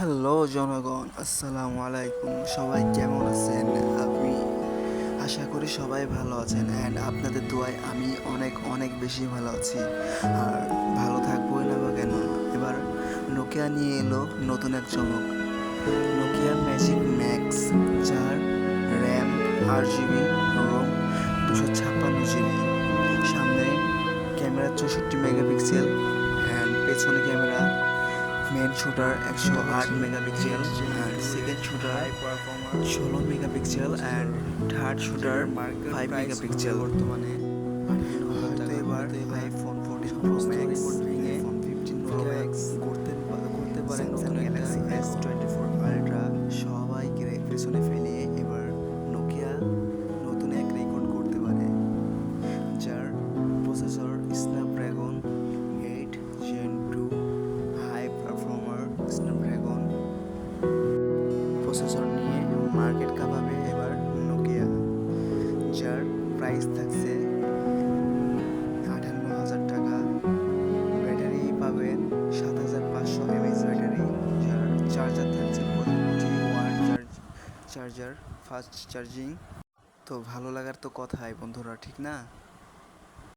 Hello জনগণ, আসসালামু আলাইকুম। সবাই কেমন আছেন? আপনি আশা করি সবাই ভালো আছেন অ্যান্ড আপনাদের দোয়ায় আমি অনেক অনেক বেশি ভালো আছি। আর ভালো থাকবোই না বা কেন? এবার নোকিয়া নিয়ে এলো নতুন এক চমক। নোকিয়া ম্যাজিক ম্যাক্স যার র্যাম আট জিবি এবং দুশো ছাপ্পান্ন জিবি। সামনে ক্যামেরা চৌষট্টি মেগাপিক্সেল অ্যান্ড পেছনে ক্যামেরা মেন শুটার একশো আট মেগাপিক্সেল আর সেকেন্ড শুটার ষোলো megapixel and third shooter five megapixel বর্তমানে হয়তো এবার iPhone fourteen pro max market কাঁপাবে এবার নোকিয়া, যার প্রাইস থাকছে আটান্ন হাজার টাকা। ব্যাটারি পাবেন সাত হাজার পাঁচশো এমএএচ ব্যাটারি যার চার্জার থাকছে চার্জার ফাস্ট চার্জিং তো ভালো লাগার তো কথাই বন্ধুরা, ঠিক না?